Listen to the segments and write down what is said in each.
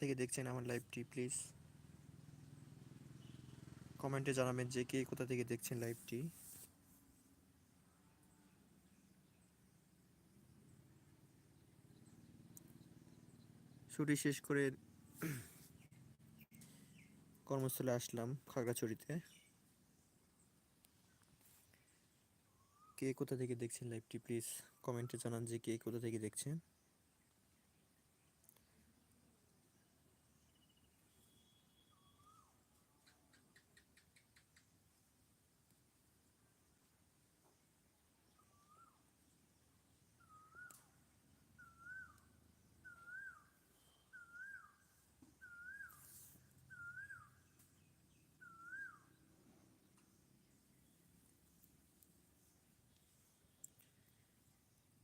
থেকে দেখছেন আমার লাইভটি প্লিজ কমেন্টে জানাবেন যে কে কোথা থেকে দেখছেন লাইভটি ছুটি শেষ করে কর্মস্থলে আসলাম খাগড়াছড়িতে। কে কোথা থেকে দেখছেন লাইভটি প্লিজ কমেন্টে জানান যে কে কোথা থেকে দেখছেন।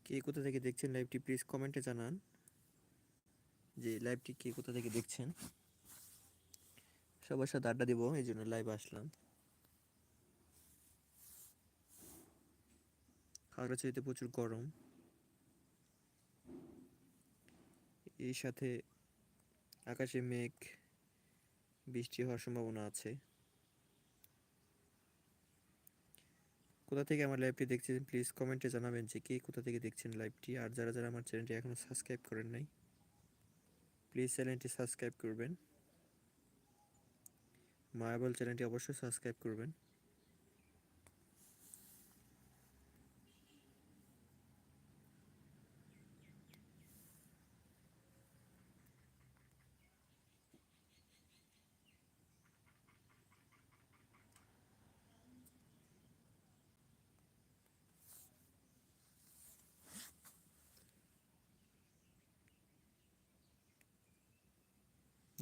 কে কোথা থেকে দেখছেন লাইভটি প্লিজ কমেন্টে জানান। যে লাইভটি কে কোথা থেকে দেখছেন। সবার সাথে আড্ডা দিব, এই জন্য লাইভ আসলাম। খাগড়াছড়িতে প্রচুর গরম। এই সাথে আকাশে মেঘ, বৃষ্টি হওয়ার সম্ভাবনা আছে। কোথা থেকে আমার লাইভটি দেখছেন প্লিজ কমেন্টে জানাবেন যে কে কোথা থেকে দেখছেন লাইভটি আর যারা যারা আমার চ্যানেলটি এখনও সাবস্ক্রাইব করেন নাই প্লিজ চ্যানেলটি সাবস্ক্রাইব করবেন। মায়াবল চ্যানেলটি অবশ্যই সাবস্ক্রাইব করবেন।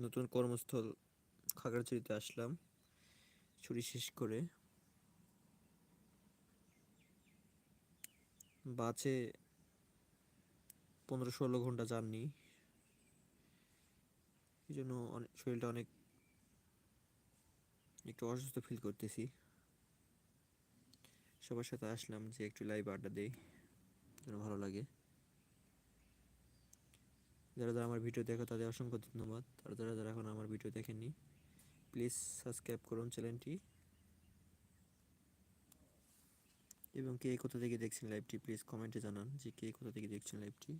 নতুন কর্মস্থল খাগড়াছড়িতে আসলাম। ছুটি শেষ করে বাসে পনেরো ষোলো ঘণ্টা জার্নি। এই জন্য অনেক শরীরটা অনেক একটু অসুস্থ ফিল করতেছি। সবার সাথে আসলাম যে একটু লাইভ আড্ডা দেই, যেন ভালো লাগে। যারা যারা আমার ভিডিও দেখো তাদের অসংখ্য ধন্যবাদ। আর যারা যারা এখন আমার ভিডিও দেখেননি প্লিজ সাবস্ক্রাইব করুন চ্যানেলটি এবং কে কোথা থেকে দেখছেন লাইভটি প্লিজ কমেন্টে জানান যে কে কোথা থেকে দেখছেন লাইভটি